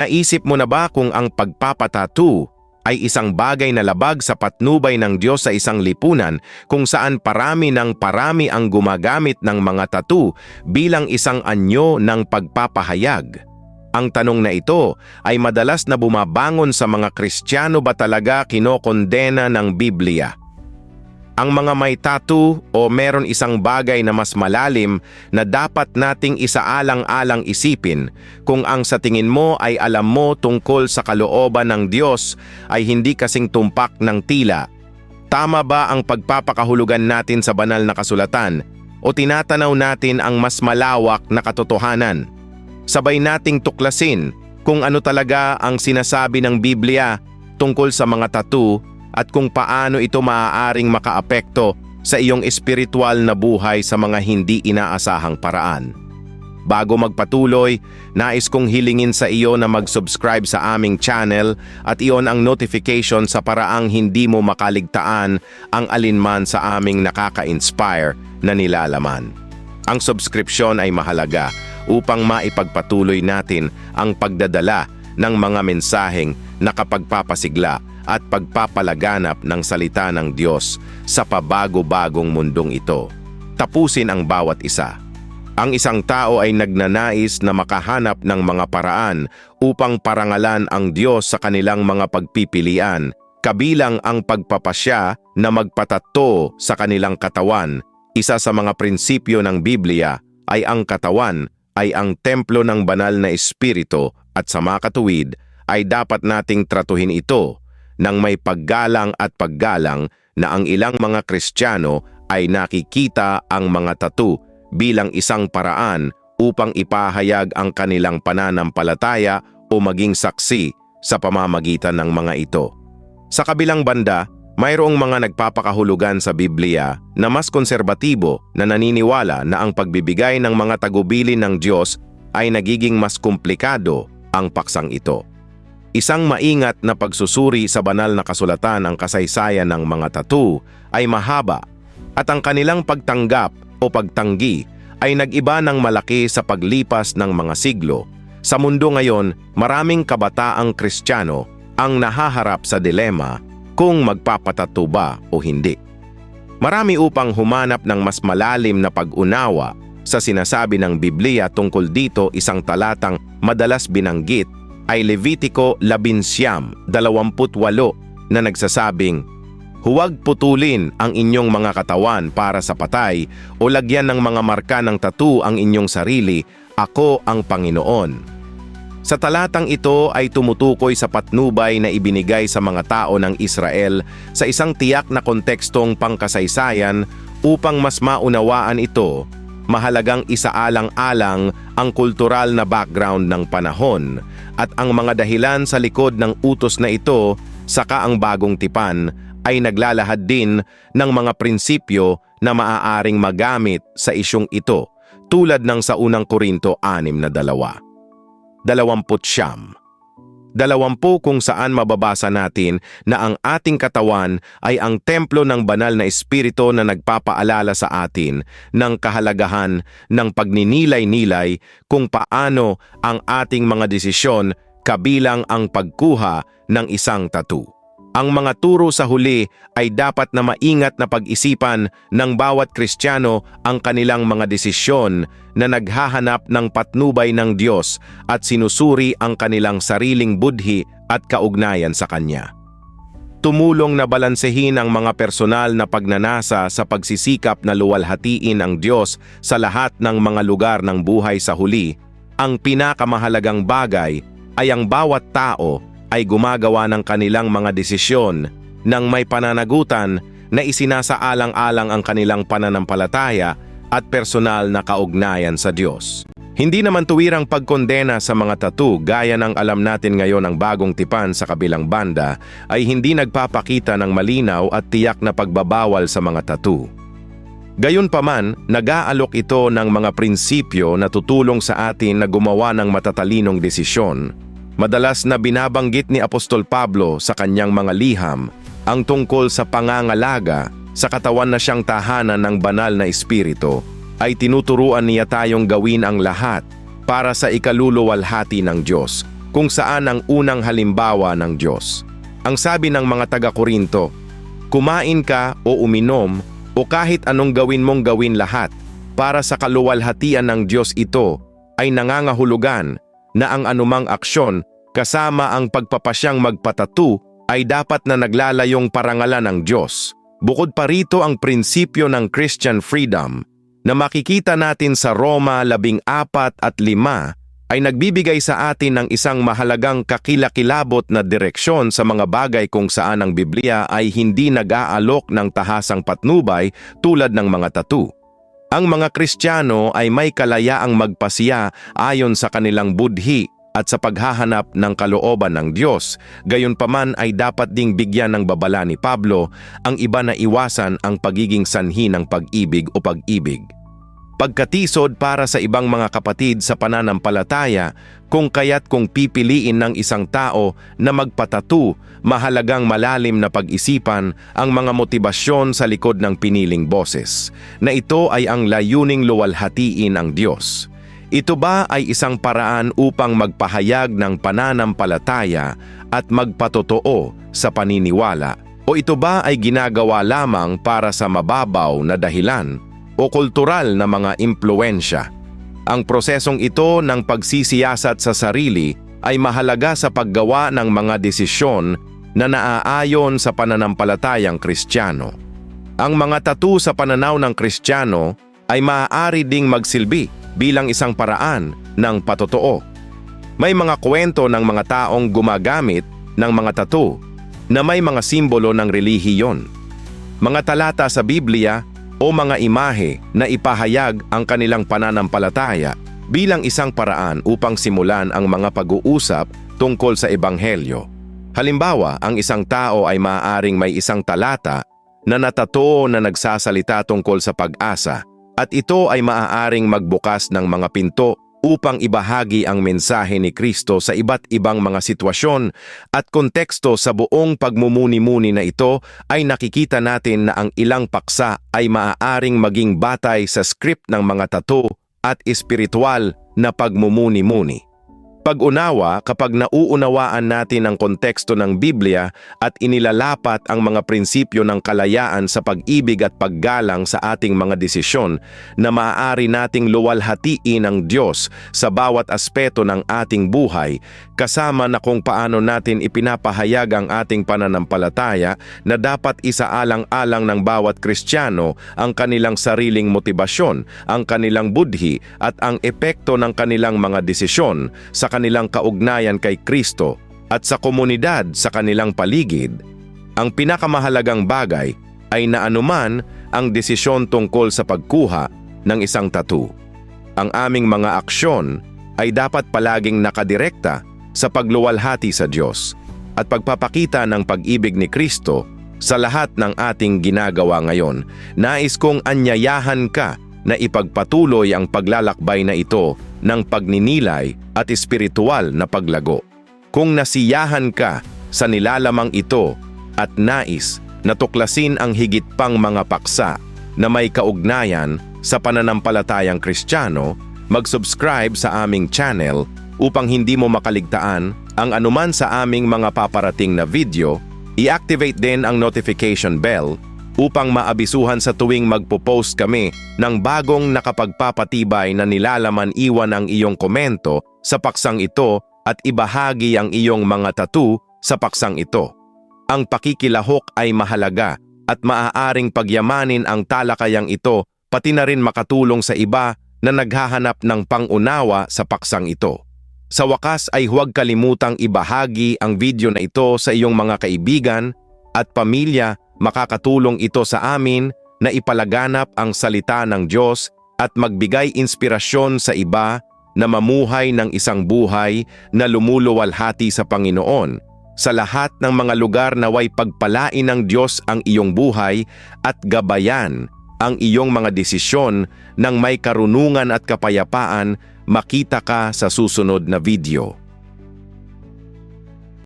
Naisip mo na ba kung ang pagpapatattoo ay isang bagay na labag sa patnubay ng Diyos sa isang lipunan kung saan parami ng parami ang gumagamit ng mga tattoo bilang isang anyo ng pagpapahayag? Ang tanong na ito ay madalas na bumabangon sa mga Kristiyano ba talaga kinokondena ng Biblia? Ang mga may tattoo o meron isang bagay na mas malalim na dapat nating isaalang-alang isipin kung ang sa tingin mo ay alam mo tungkol sa kalooban ng Diyos ay hindi kasing tumpak ng tila. Tama ba ang pagpapakahulugan natin sa banal na kasulatan o tinatanaw natin ang mas malawak na katotohanan? Sabay nating tuklasin kung ano talaga ang sinasabi ng Biblia tungkol sa mga tattoo at kung paano ito maaaring makaapekto sa iyong espiritual na buhay sa mga hindi inaasahang paraan. Bago magpatuloy, nais kong hilingin sa iyo na mag-subscribe sa aming channel at iyon ang notification sa paraang hindi mo makaligtaan ang alinman sa aming nakaka-inspire na nilalaman. Ang subscription ay mahalaga upang maipagpatuloy natin ang pagdadala ng mga mensaheng nakapagpapasigla at pagpapalaganap ng salita ng Diyos sa pabago-bagong mundong ito. Tapusin ang bawat isa. Ang isang tao ay nagnanais na makahanap ng mga paraan upang parangalan ang Diyos sa kanilang mga pagpipilian, kabilang ang pagpapasya na magpatato sa kanilang katawan. Isa sa mga prinsipyo ng Biblia ay ang katawan ay ang templo ng banal na espiritu at sa makatuwid ay dapat nating tratuhin ito ng may paggalang at paggalang na ang ilang mga Kristiyano ay nakikita ang mga tattoo bilang isang paraan upang ipahayag ang kanilang pananampalataya o maging saksi sa pamamagitan ng mga ito. Sa kabilang banda, mayroong mga nagpapakahulugan sa Biblia na mas konserbatibo na naniniwala na ang pagbibigay ng mga tagubilin ng Diyos ay nagiging mas komplikado ang paksang ito. Isang maingat na pagsusuri sa banal na kasulatan ang kasaysayan ng mga tattoo ay mahaba at ang kanilang pagtanggap o pagtanggi ay nag-iba ng malaki sa paglipas ng mga siglo. Sa mundo ngayon, maraming kabataang kristyano ang nahaharap sa dilema kung magpapatato ba o hindi. Marami upang humanap ng mas malalim na pag-unawa sa sinasabi ng Biblia tungkol dito isang talatang madalas binanggit ay Levitico 11:28 na nagsasabing, Huwag putulin ang inyong mga katawan para sa patay o lagyan ng mga marka ng tattoo ang inyong sarili, ako ang Panginoon. Sa talatang ito ay tumutukoy sa patnubay na ibinigay sa mga tao ng Israel sa isang tiyak na kontekstong pangkasaysayan upang mas maunawaan ito mahalagang isaalang-alang ang kultural na background ng panahon at ang mga dahilan sa likod ng utos na ito saka ang bagong tipan ay naglalahad din ng mga prinsipyo na maaaring magamit sa isyong ito tulad ng sa unang Korinto 6 na dalawa. Dalawamput siyam. Dalawampu kung saan mababasa natin na ang ating katawan ay ang templo ng banal na espiritu na nagpapaalala sa atin ng kahalagahan ng pagninilay-nilay kung paano ang ating mga desisyon kabilang ang pagkuha ng isang tattoo. Ang mga turo sa huli ay dapat na maingat na pag-isipan ng bawat Kristiyano ang kanilang mga desisyon na naghahanap ng patnubay ng Diyos at sinusuri ang kanilang sariling budhi at kaugnayan sa Kanya. Tumulong na balansehin ang mga personal na pagnanasa sa pagsisikap na luwalhatiin ang Diyos sa lahat ng mga lugar ng buhay sa huli, ang pinakamahalagang bagay ay ang bawat tao ay gumagawa ng kanilang mga desisyon nang may pananagutan na isinasaalang-alang ang kanilang pananampalataya at personal na kaugnayan sa Diyos. Hindi naman tuwirang pagkondena sa mga tattoo gaya ng alam natin ngayon ang bagong tipan sa kabilang banda ay hindi nagpapakita ng malinaw at tiyak na pagbabawal sa mga tattoo. Gayunpaman, nag-aalok ito ng mga prinsipyo na tutulong sa atin na gumawa ng matatalinong desisyon Madalas na binabanggit ni Apostol Pablo sa kanyang mga liham ang tungkol sa pangangalaga sa katawan na siyang tahanan ng banal na espiritu ay tinuturuan niya tayong gawin ang lahat para sa ikaluluwalhati ng Diyos. kung saan ang unang halimbawa ng Diyos. Ang sabi ng mga taga-Korinto, Kumain ka o uminom o kahit anong gawin mong gawin lahat para sa kaluwalhatian ng Diyos ito ay nangangahulugan na ang anumang aksyon kasama ang pagpapasyang magpatatu ay dapat na naglalayong parangalan ng Diyos. Bukod pa rito ang prinsipyo ng Christian freedom na makikita natin sa Roma 14 at 5 ay nagbibigay sa atin ng isang mahalagang kakilakilabot na direksyon sa mga bagay kung saan ang Biblia ay hindi nag-aalok ng tahasang patnubay tulad ng mga tatu. Ang mga Kristiyano ay may kalayaang magpasiya ayon sa kanilang budhi at sa paghahanap ng kalooban ng Diyos. Gayunpaman ay dapat ding bigyan ng babala ni Pablo ang iba na iwasan ang pagiging sanhi ng pag-ibig o pag-ibig pagkatisod para sa ibang mga kapatid sa pananampalataya kung kaya't kung pipiliin ng isang tao na magpatatu, mahalagang malalim na pag-isipan ang mga motibasyon sa likod ng piniling boses, na ito ay ang layuning luwalhatiin ang Diyos. Ito ba ay isang paraan upang magpahayag ng pananampalataya at magpatotoo sa paniniwala? O ito ba ay ginagawa lamang para sa mababaw na dahilan o kultural na mga impluensya. Ang prosesong ito ng pagsisiyasat sa sarili ay mahalaga sa paggawa ng mga desisyon na naaayon sa pananampalatayang Kristiyano. Ang mga tatu sa pananaw ng Kristiyano ay maaari ding magsilbi bilang isang paraan ng patotoo. May mga kwento ng mga taong gumagamit ng mga tatu na may mga simbolo ng relihiyon. Mga talata sa Biblia o mga imahe na ipahayag ang kanilang pananampalataya bilang isang paraan upang simulan ang mga pag-uusap tungkol sa Ebanghelyo. Halimbawa, ang isang tao ay maaaring may isang talata na natatoo na nagsasalita tungkol sa pag-asa at ito ay maaaring magbukas ng mga pinto upang ibahagi ang mensahe ni Kristo sa iba't ibang mga sitwasyon at konteksto sa buong pagmumuni-muni na ito ay nakikita natin na ang ilang paksa ay maaaring maging batay sa script ng mga tato at espiritual na pagmumuni-muni. Pag-unawa kapag nauunawaan natin ang konteksto ng Biblia at inilalapat ang mga prinsipyo ng kalayaan sa pag-ibig at paggalang sa ating mga desisyon na maaari nating luwalhatiin ang Diyos sa bawat aspeto ng ating buhay kasama na kung paano natin ipinapahayag ang ating pananampalataya na dapat isaalang-alang ng bawat Kristiyano ang kanilang sariling motibasyon, ang kanilang budhi at ang epekto ng kanilang mga desisyon sa kanilang kaugnayan kay Kristo at sa komunidad sa kanilang paligid, ang pinakamahalagang bagay ay naanuman ang desisyon tungkol sa pagkuha ng isang tattoo. Ang aming mga aksyon ay dapat palaging nakadirekta sa pagluwalhati sa Diyos at pagpapakita ng pag-ibig ni Kristo sa lahat ng ating ginagawa ngayon. Nais kong anyayahan ka na ipagpatuloy ang paglalakbay na ito ng pagninilay at espiritual na paglago. Kung nasiyahan ka sa nilalamang ito at nais na tuklasin ang higit pang mga paksa na may kaugnayan sa pananampalatayang Kristiyano, mag-subscribe sa aming channel upang hindi mo makaligtaan ang anuman sa aming mga paparating na video, i-activate din ang notification bell upang maabisuhan sa tuwing magpo-post kami ng bagong nakapagpapatibay na nilalaman iwan ang iyong komento sa paksang ito at ibahagi ang iyong mga tattoo sa paksang ito. Ang pakikilahok ay mahalaga at maaaring pagyamanin ang talakayang ito pati na rin makatulong sa iba na naghahanap ng pangunawa sa paksang ito. Sa wakas ay huwag kalimutang ibahagi ang video na ito sa iyong mga kaibigan at pamilya makakatulong ito sa amin na ipalaganap ang salita ng Diyos at magbigay inspirasyon sa iba na mamuhay ng isang buhay na lumuluwalhati sa Panginoon. Sa lahat ng mga lugar naway pagpalain ng Diyos ang iyong buhay at gabayan ang iyong mga desisyon ng may karunungan at kapayapaan makita ka sa susunod na video.